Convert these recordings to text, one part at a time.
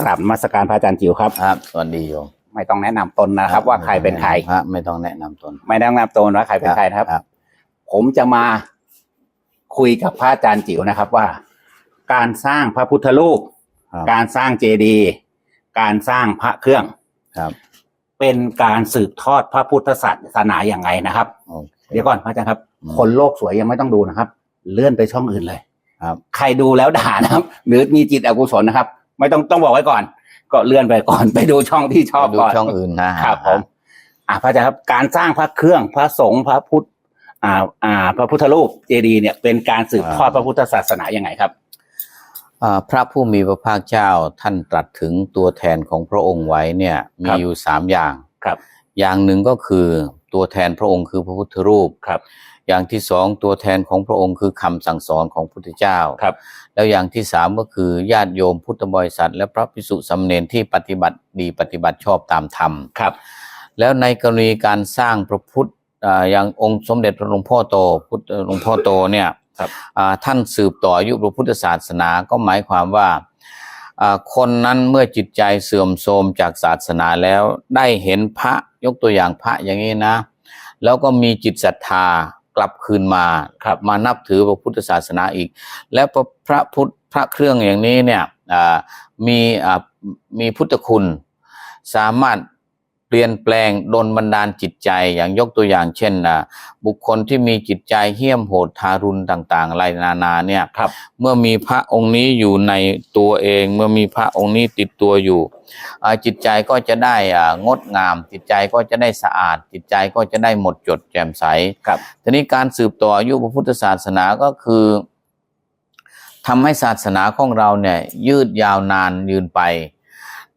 กราบนมาสการพระอาจารย์จิ๋วครับ ครับสวัสดีโยมไม่ต้องแนะนำตนนะครับ ว่าใครเป็นใคร พระไม่ต้องแนะนำตน ไม่ต้องแนะนำตนว่าใครเป็นใครนะครับครับ ผมจะมาคุยกับพระอาจารย์จิ๋วนะครับว่า การสร้างพระพุทธรูป ครับ การสร้างเจดีย์การสร้างพระเครื่อง ครับเป็นการสืบทอดพระพุทธศาสนาอย่างไรนะครับ โอเค เดี๋ยวก่อนพระอาจารย์ครับ อืม คนโลกสวยยังไม่ต้องดูนะครับ เลื่อนไปช่องอื่นเลย ครับ ใครดูแล้วด่านะครับ หรือมีจิตอกุศลนะครับ ไม่ต้องต้องบอกไว้ก่อน ก็เลื่อนไปก่อนไปดูช่องที่ชอบดูก่อนช่องอื่นนะครับผมอ่าพระอาจารย์ครับการสร้างพระเครื่องพระสงฆ์พระพุทธอ่าอ่า พระพุทธรูปเจดีย์เนี่ยเป็นการสืบทอดพระพุทธศาสนายังไงครับอ่าพระผู้มีพระภาคเจ้าท่านตรัสถึงตัวแทนของพระองค์ไว้เนี่ยมีครับอยู่สามอย่างครับ อย่างหนึ่งก็คือตัวแทนพระองค์คือพระพุทธรูปครับ อย่างที่สองตัวแทนของพระองค์คือคำสั่งสอนของพระพุทธเจ้าครับ แล้วอย่างที่สามก็คือญาติโยมพุทธบริษัท และพระภิกษุสามเณรที่ปฏิบัติดีปฏิบัติชอบตามธรรมครับ แล้วในกรณีการสร้างพระพุทธอ่าอย่างองค์สมเด็จพระหลวงพ่อโตพุทธหลวงพ่อโตเนี่ยครับอ่าท่านสืบต่ออายุพระพุทธศาสนาก็หมายความว่าอ่าคนนั้นเมื่อจิตใจเสื่อมโทรมจากศาสนาแล้วได้เห็นพระยกตัวอย่างพระอย่างนี้นะ แล้วก็มีจิตศรัทธา กลับคืนมาครับมานับถือพระพุทธศาสนาอีก และพระพระพุทธพระเครื่องอย่างนี้เนี่ยมีมีพุทธคุณสามารถ เปลี่ยนแปลงดลบันดาลจิตใจอย่างยกตัวอย่างเช่นอ่าบุคคลที่มีจิตใจเหี้ยมโหดทารุณต่างๆอะไรนานาเนี่ยครับเมื่อมีพระองค์นี้อยู่ในตัวเอง เมื่อมีพระองค์นี้ติดตัวอยู่อ่าจิตใจก็จะได้อ่างดงาม จิตใจก็จะได้สะอาด จิตใจก็จะได้หมดจดแจ่มใสครับทีนี้การสืบต่ออายุพระพุทธศาสนาก็คือทำให้ศาสนาของเราเนี่ยยืดยาวนานยืนไป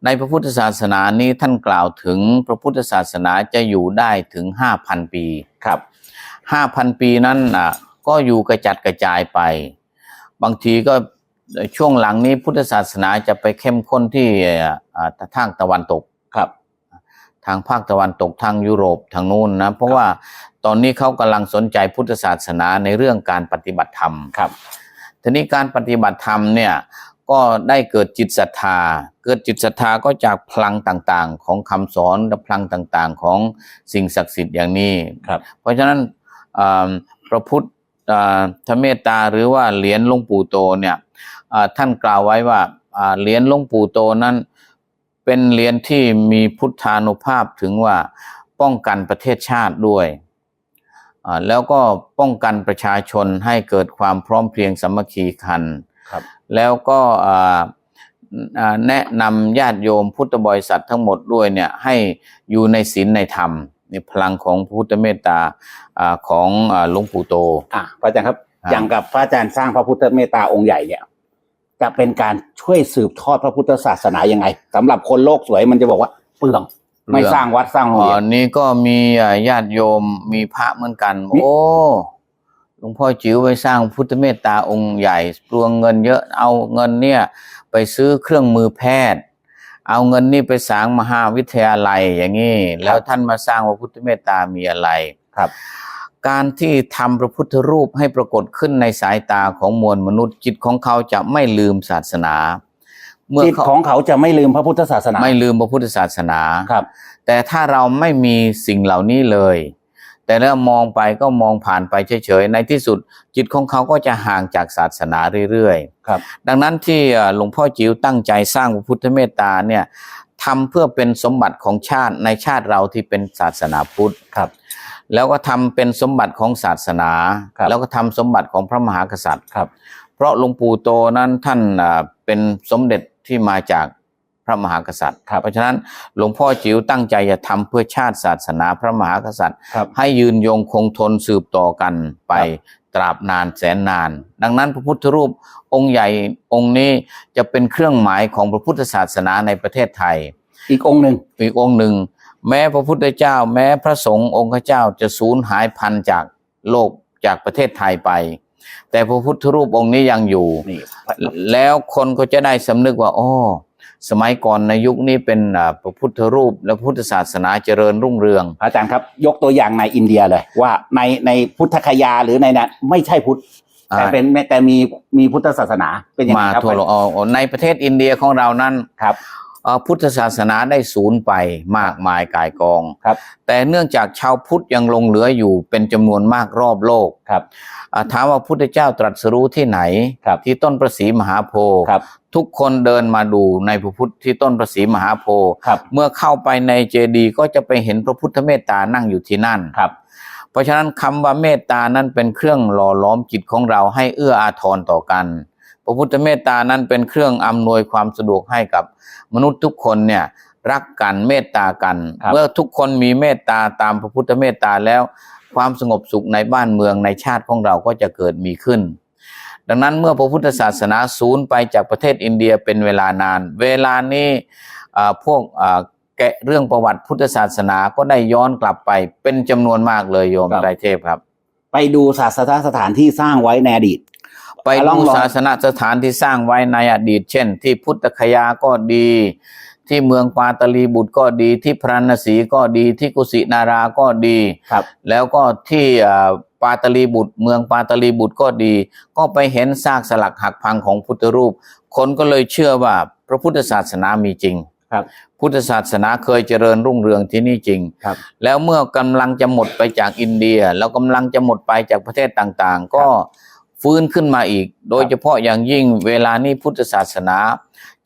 ในพระพุทธศาสนานี้ท่านกล่าวถึงพระพุทธศาสนาจะอยู่ได้ถึงห้าพันปีครับห้าพันปีนั้นอะก็อยู่กระจัดกระจายไป บางทีก็ช่วงหลังนี้พุทธศาสนาจะไปเข้มข้นที่อ่าทางตะวันตกครับ ทางภาคตะวันตกทางยุโรปทางนู้นนะเพราะว่าตอนนี้เขากำลังสนใจพุทธศาสนาในเรื่องการปฏิบัติธรรมครับทีนี้การปฏิบัติธรรมเนี่ย ก็ได้เกิดจิตศรัทธา เกิดจิตศรัทธาก็จากพลังต่างๆ ของคำสอนและพลังต่างๆ ของสิ่งศักดิ์สิทธิ์อย่างนี้ครับ เพราะฉะนั้นอ่าพระพุทธอ่าธเมตตาหรือว่าเหรียญหลวงปู่โตเนี่ยอ่าท่านกล่าวไว้ว่าอ่าเหรียญหลวงปู่โตนั้น เป็นเหรียญที่มีพุทธานุภาพถึงว่าป้องกันประเทศชาติด้วยอ่าแล้วก็ป้องกันประชาชนให้เกิดความพร้อมเพรียงสามัคคีกันครับ แล้วก็อ่าอ่าแนะนำญาติโยมพุทธบริษัททั้งหมดด้วยเนี่ยให้อยู่ในศีลในธรรมในพลังของพระพุทธเมตตาอ่าของอ่าหลวงปู่โตอ่าพระอาจารย์ครับครับ อย่างกับพระอาจารย์สร้างพระพุทธเมตตาองค์ใหญ่เนี่ยจะเป็นการช่วยสืบทอดพระพุทธศาสนายังไงสำหรับคนโลกสวยมันจะบอกว่าเปลืองไม่สร้างวัดสร้างโรงอ๋เรียอนนี่ก็มีอ่าญาติโยมมีพระเหมือนกันมีโอ้ หลวงพ่อจิ๋วไปสร้างพุทธเมตตาองค์ใหญ่เปลืองเงินเยอะเอาเงินเนี่ยไปซื้อเครื่องมือแพทย์ เอาเงินนี่ไปสร้างมหาวิทยาลัยอย่างนี้แล้วท่านมาสร้างพระพุทธเมตตามีอะไรครับ การที่ทำพระพุทธรูปให้ปรากฏขึ้นในสายตาของมวลมนุษย์จิตของเขาจะไม่ลืมศาสนาเมื่อจิตเขาของเขาจะไม่ลืมพระพุทธศาสนา ไม่ลืมพระพุทธศาสนาครับ แต่ถ้าเราไม่มีสิ่งเหล่านี้เลย แต่แล้วมองไปก็มองผ่านไปเฉยๆ ในที่สุดจิตของเขาก็จะห่างจากศาสนาเรื่อยครับๆดังนั้นที่เอ่อหลวงพ่อจิ๋วตั้งใจสร้างพระพุทธเมตตาเนี่ยทำเพื่อเป็นสมบัติของชาติในชาติเราที่เป็นศาสนาพุทธครับ แล้วก็ทำเป็นสมบัติของศาสนาครับแล้วก็ทำสมบัติของพระมหากษัตริย์ครับ เพราะหลวงปู่โตนั้นท่านอ่าเป็นสมเด็จที่มาจากพ ระมหากษัตริย์ เพราะฉะนั้นหลวงพ่อจิ๋วตั้งใจจะทำเพื่อชาติศาสนาพระมหากษัตริย์ครับให้ยืนยงคงทนสืบต่อกันไปครับตราบนานแสนนาน ดังนั้นพระพุทธรูปองค์ใหญ่องค์นี้จะเป็นเครื่องหมายของพระพุทธศาสนาในประเทศไทย อีกองค์หนึ่งอีกองค์หนึ่ง แม้พระพุทธเจ้า แม้พระสงฆ์องค์เจ้าจะสูญหายพันธุ์จากโลกจากประเทศไทยไป แต่พระพุทธรูปองค์นี้ยังอยู่นี่แล้วคนก็จะได้สำนึกว่าอ๋อ สมัยก่อนในยุคนี้เป็นอ่าพระพุทธรูปและพุทธศาสนาเจริญรุ่งเรืองพระอาจารย์ครับยกตัวอย่างในอินเดียเลย ว่าในในพุทธคยาหรือในนั้นไม่ใช่พุทธอ่าแต่เป็นแต่มีมีพุทธศาสนาเป็นยังไงมาครับทั่วโลกอ๋อในประเทศอินเดียของเรานั้นครับเอ่อ พุทธศาสนาได้สูญไปมากมายกายกองครับ แต่เนื่องจากชาวพุทธยังหลงเหลืออยู่เป็นจำนวนมากรอบโลกครับอ่าถามว่าพุทธเจ้าตรัสรู้ที่ไหนครับที่ต้นประสีมหาโพธิ์ครับทุกคนเดินมาดูในพระพุทธที่ต้นประสีมหาโพธิ์ครับเมื่อเข้าไปในเจดีย์ก็จะไปเห็นพระพุทธเมตตานั่งอยู่ที่นั่นครับเพราะฉะนั้นคำว่าเมตตานั้นเป็นเครื่องหล่อล้อมจิตของเราให้เอื้ออาทรต่อกัน พระพุทธเมตตานั้นเป็นเครื่องอำนวยความสะดวกให้กับมนุษย์ทุกคนเนี่ยรักกันเมตตากันครับเมื่อทุกคนมีเมตตาตามพระพุทธเมตตาแล้ว ความสงบสุขในบ้านเมืองในชาติของเราก็จะเกิดมีขึ้น ดังนั้นเมื่อพระพุทธศาสนาสูญไปจากประเทศอินเดียเป็นเวลานาน เวลานี้อ่าพวกอ่าแกะเรื่องประวัติพุทธศาสนาก็ได้ย้อนกลับไปเป็นจำนวนมากเลยโยมครับไตรเทพครับ ไปดูศาสนสถานที่สร้างไว้ในอดีต ไปลองดูลองศาสนสถานที่สร้างไว้ในอดีต เช่น ที่พุทธคยาก็ดี ที่เมืองปาตลีบุตรก็ดี ที่พระนศีก็ดี ที่กุสินาราก็ดีครับ แล้วก็ที่อ่าปาตลีบุตร เมืองปาตลีบุตรก็ดี ก็ไปเห็นซากสลักหักพังของพุทธรูป คนก็เลยเชื่อว่าพระพุทธศาสนามีจริงครับพุทธศาสนาเคยเจริญรุ่งเรืองที่นี่จริงครับแล้วเมื่อกำลังจะหมดไปจากอินเดีย แล้วกำลังจะหมดไปจากประเทศต่างๆ ก็ ฟื้นขึ้นมาอีก โดยเฉพาะอย่างยิ่งเวลานี้พุทธศาสนา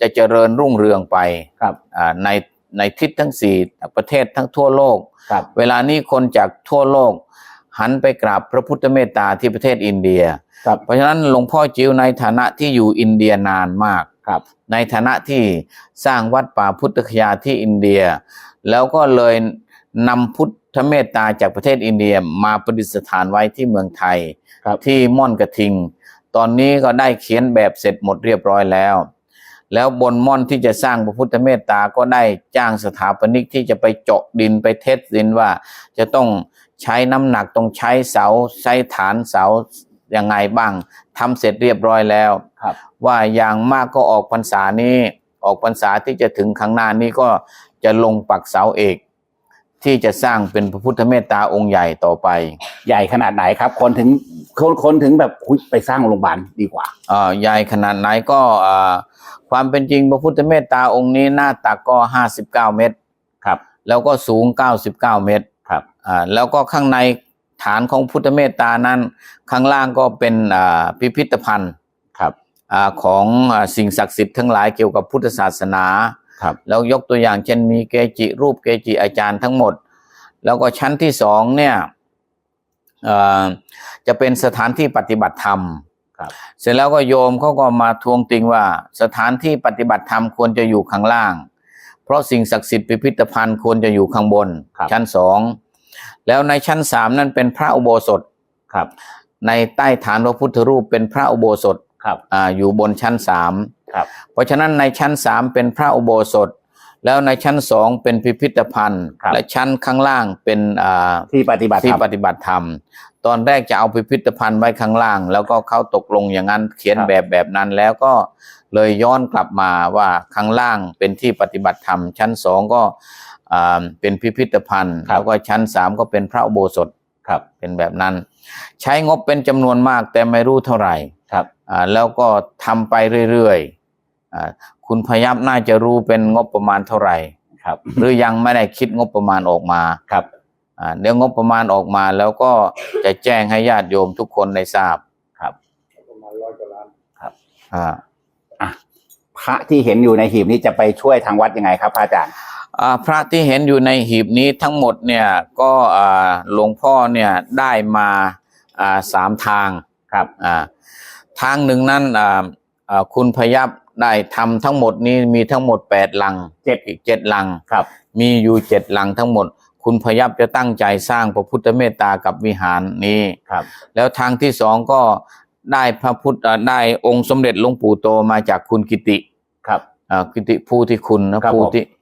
จะเจริญรุ่งเรืองไปครับอ่าในในทิศทั้งสี่ประเทศทั้งทั่วโลกครับเวลานี้คนจากทั่วโลก หันไปกราบพระพุทธเมตตาที่ประเทศอินเดียครับเพราะฉะนั้นหลวงพ่อจิ๋วในฐานะที่อยู่อินเดียนานมากครับในฐานะที่สร้างวัดป่าพุทธคยาที่อินเดีย แล้วก็เลยนำพุทธเมตตาจากประเทศอินเดียมาประดิษฐานไว้ที่เมืองไทย ครับที่ม่อนกระทิง ตอนนี้ก็ได้เขียนแบบเสร็จหมดเรียบร้อยแล้ว แล้วบนม่อนที่จะสร้างพระพุทธเมตตาก็ได้จ้างสถาปนิกที่จะไปเจาะดินไปเทสดินว่า จะต้องใช้น้ำหนักต้องใช้เสาใช้ฐานเสายังไงบ้างทำเสร็จเรียบร้อยแล้วครับว่าอย่างมากก็ออกพรรษานี้ออกพรรษาที่จะถึงข้างหน้านี้ก็จะลงปักเสาเอก ที่จะสร้างเป็นพระพุทธเมตตาองค์ใหญ่ต่อไปใหญ่ขนาดไหนครับ คนถึงคนคนถึงแบบอุ๊ยไปสร้างโรงพยาบาลดีกว่า เอ่อใหญ่ขนาดไหนก็เอ่อความเป็นจริงพระพุทธเมตตาองค์นี้หน้าตักก็ห้าสิบเก้าเมตร ครับ แล้วก็สูงเก้าสิบเก้าเมตรครับ อ่าแล้วก็ข้างในฐานของพุทธเมตตานั้น ข้างล่างก็เป็นอ่าพิพิธภัณฑ์ครับ อ่าของอ่าสิ่งศักดิ์สิทธิ์ทั้งหลายเกี่ยวกับพุทธศาสนา ครับแล้วยกตัวอย่างเช่นมีเกจิรูปเกจิอาจารย์ทั้งหมด แล้วก็ชั้นที่สองเนี่ยเอ่อจะเป็นสถานที่ปฏิบัติธรรมครับเสร็จแล้วก็โยมเขาก็มาทวงติงว่า สถานที่ปฏิบัติธรรมควรจะอยู่ข้างล่าง เพราะสิ่งศักดิ์สิทธิ์พิพิธภัณฑ์ควรจะอยู่ข้างบนครับชั้นสองแล้วในชั้นสามนั่นเป็นพระอุโบสถครับ ในใต้ฐานพระพุทธรูปเป็นพระอุโบสถครับอ่าอยู่บนชั้นสามครับ เพราะฉะนั้นในชั้นสามเป็นพระอุโบสถ แล้วในชั้นสองเป็นพิพิธภัณฑ์ครับและชั้นข้างล่างเป็นอ่าที่ปฏิบัติที่ธรรมปฏิบัติธรรม ตอนแรกจะเอาพิพิธภัณฑ์ไว้ข้างล่าง แล้วก็เขาตกลงอย่างนั้นเขียนครับแบบแบบนั้นแล้วก็เลยย้อนกลับมาว่าข้างล่างเป็นที่ปฏิบัติธรรม ชั้นสองก็อ่าเป็นพิพิธภัณฑ์แล้วก็ชั้นสามก็เป็นพระอุโบสถครับเป็นแบบนั้น ใช้งบเป็นจำนวนมากแต่ไม่รู้เท่าไหร่ครับอ่าแล้วก็ทำไปเรื่อยๆอ่า คุณพยับน่าจะรู้เป็นงบประมาณเท่าไหร่ครับ หรือยังไม่ได้คิดงบประมาณออกมาครับอ่าเดี๋ยวงบประมาณออกมาแล้วก็จะแจ้งให้ญาติโยมทุกคนได้ทราบครับประมาณร้อยกว่าล้านอ่าอะพระที่เห็นอยู่ในหีบนี้จะไปช่วยทางวัดยังไงครับพระอาจารย์อ่าพระที่เห็นอยู่ในหีบนี้ทั้งหมดเนี่ยก็อ่าหลวงพ่อเนี่ยได้มาอ่าสามทางครับอ่าทางหนึ่งนั้นอ่าอ่าคุณพยับ ได้ทำทั้งหมดนี้มีทั้งหมดแปดลังเจ็ดอีกเจ็ดลัง ครับ มีอยู่เจ็ดลังทั้งหมด คุณพยับจะตั้งใจสร้างพระพุทธเมตตากับวิหารนี้ ครับ แล้วทางที่สองก็ได้พระพุทธอ่าได้องค์สมเด็จหลวงปู่โตมาจากคุณกิติครับ อ่ากิติผู้ที่คุณนะครับผู้ผมที่อ่า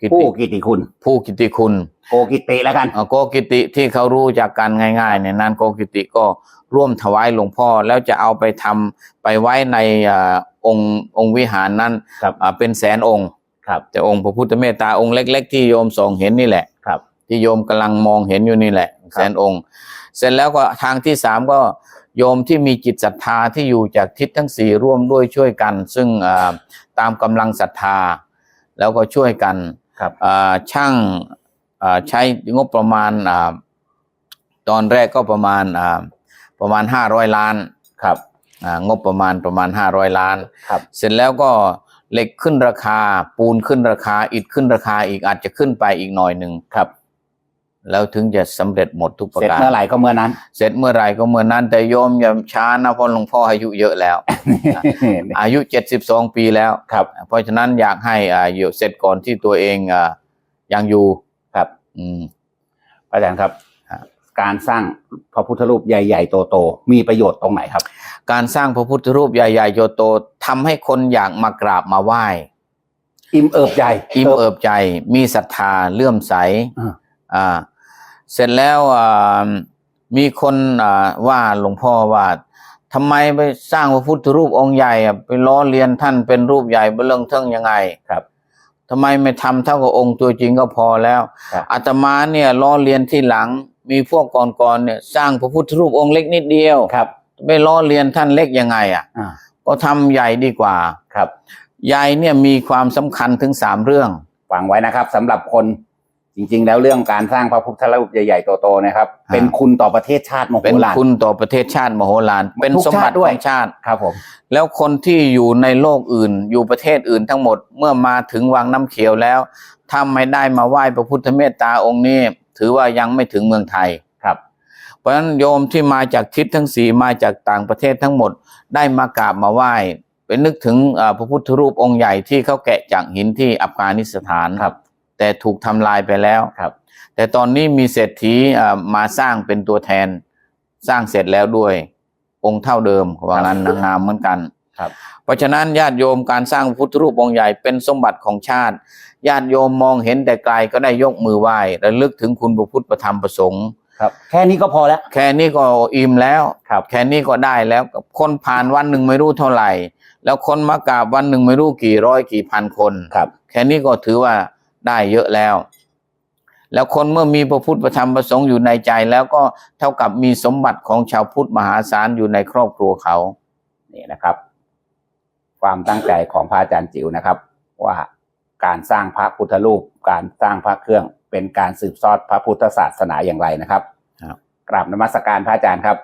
กิติผู้กิติคุณ ผู้กิติคุณ โกกิติแล้วกันอ่าโกกิติที่เขารู้จากกันง่ายๆเนี่ยนั้นโกกิติก็ร่วมถวายหลวงพ่อแล้วจะเอาไปทำไปไว้ในอ่าองค์องค์วิหารนั้นครับอ่าเป็นแสนองค์ครับแต่องค์พระพุทธเมตตาองค์เล็ก ๆ ที่โยมส่องเห็นนี่แหละครับ ที่โยมกำลังมองเห็นอยู่นี่แหละครับแสนองค์ เสร็จแล้วก็ทางที่สามก็โยมที่มีจิตศรัทธาที่อยู่จากทิศทั้งสี่ร่วมด้วยช่วยกัน ซึ่งอ่าตามกำลังศรัทธา แล้วก็ช่วยกันครับอ่าช่างอ่าใช้งบประมาณอ่าตอนแรกก็ประมาณอ่าประมาณห้าร้อยล้านครับอ่างบประมาณประมาณห้าร้อยล้านครับเสร็จแล้วก็เหล็กขึ้นราคาปูนขึ้นราคาอิฐขึ้นราคาอีกอาจจะขึ้นไปอีกหน่อยหนึ่งครับ แล้วถึงจะสำเร็จหมดทุกประเสร็จการเมื่อไหร่ก็เมื่อนั้น เสร็จเมื่อไหร่ก็เมื่อนั้น แต่โยมอย่าช้านะเพราะหลวงพ่ออายุเยอะแล้ว อายุเจ็ดสิบสองปีแล้วครับ เพราะฉะนั้นอยากให้อ่าอยู่เสร็จก่อนที่ตัวเองอ่ายังอยู่ครับ อืมพระอาจารย์ครับครับ การสร้างพระพุทธรูปใหญ่ ๆ โตๆมีประโยชน์ตรงไหนครับ การสร้างพระพุทธรูปใหญ่ๆโยโตทำให้คนอยากมากราบมาไหว้อิ่มเอิบใจอิ่มเอิบใจ มีศรัทธาเลื่อมใสอ่าอ่า เสร็จแล้วอ่ามีคนอ่าว่าหลวงพ่อว่าทำไมไปสร้างพระพุทธรูปองค์ใหญ่อะไปล้อเลียนท่านเป็นรูปใหญ่เบลเริงเทิงยังไงครับทำไมไม่ทำเท่ากับองค์ตัวจริงก็พอแล้วครับอาตมาเนี่ยล้อเลียนที่หลังมีพวกก่อนๆเนี่ย สร้างพระพุทธรูปองค์เล็กนิดเดียวครับไปล้อเลียนท่านเล็กยังไงอะอ่าก็ทำใหญ่ดีกว่าครับ ใหญ่เนี่ยมีความสำคัญถึงสามเรื่องฟังไว้นะครับสำหรับคน จริง ๆ แล้วเรื่องการสร้างพระพุทธรูปใหญ่ๆโตๆนะครับครับ เป็นคุณต่อประเทศชาติมโหเป็นฬารคุณต่อประเทศชาติมโหฬารเป็นทุกสมบัติชาติด้วยของชาติ ครับผม แล้วคนที่อยู่ในโลกอื่น อยู่ประเทศอื่นทั้งหมดเมื่อมาถึงวังน้ำเขียวแล้วถ้าไม่ได้มาไหว้พระพุทธเมตตาองค์นี้ ถือว่ายังไม่ถึงเมืองไทยครับ เพราะฉะนั้นโยมที่มาจากทิศทั้งสี่มาจากต่างประเทศทั้งหมดได้มากราบมาไหว้เป็นนึกถึงเอ่อพระพุทธรูปองค์ใหญ่ที่เขาแกะจากหินที่อัฟกานิสถานครับ แต่ถูกทำลายไปแล้วครับ แต่ตอนนี้มีเศรษฐีเอ่อมาสร้างเป็นตัวแทน สร้างเสร็จแล้วด้วย องค์เท่าเดิมว่างั้นนางงามเหมือนกันครับ เพราะฉะนั้นญาติโยมการสร้างพระพุทธรูปองค์ใหญ่เป็นสมบัติของชาติ ญาติโยมมองเห็นแต่ไกลก็ได้ยกมือไหว้ระลึกถึงคุณพระพุทธประธรรมประสงค์ครับ แค่นี้ก็พอแล้ว แค่นี้ก็อิ่มแล้วครับแค่นี้ก็ได้แล้วกับคนผ่านวันหนึ่งไม่รู้เท่าไหร่ แล้วคนมากราบวันหนึ่งไม่รู้กี่ร้อยกี่พันคนครับ แค่นี้ก็ถือว่า ได้เยอะแล้ว แล้วคนเมื่อมีพระพุทธประธรรมประสงค์อยู่ในใจแล้วก็เท่ากับมีสมบัติของชาวพุทธมหาศาลอยู่ในครอบครัวเขานี่นะครับ ความตั้งใจของพระอาจารย์จิ๋วนะครับ ว่าการสร้างพระพุทธรูป การสร้างพระเครื่อง เป็นการสืบทอดพระพุทธศาสนาอย่างไรนะครับครับกราบนมัสการพระอาจารย์ครับ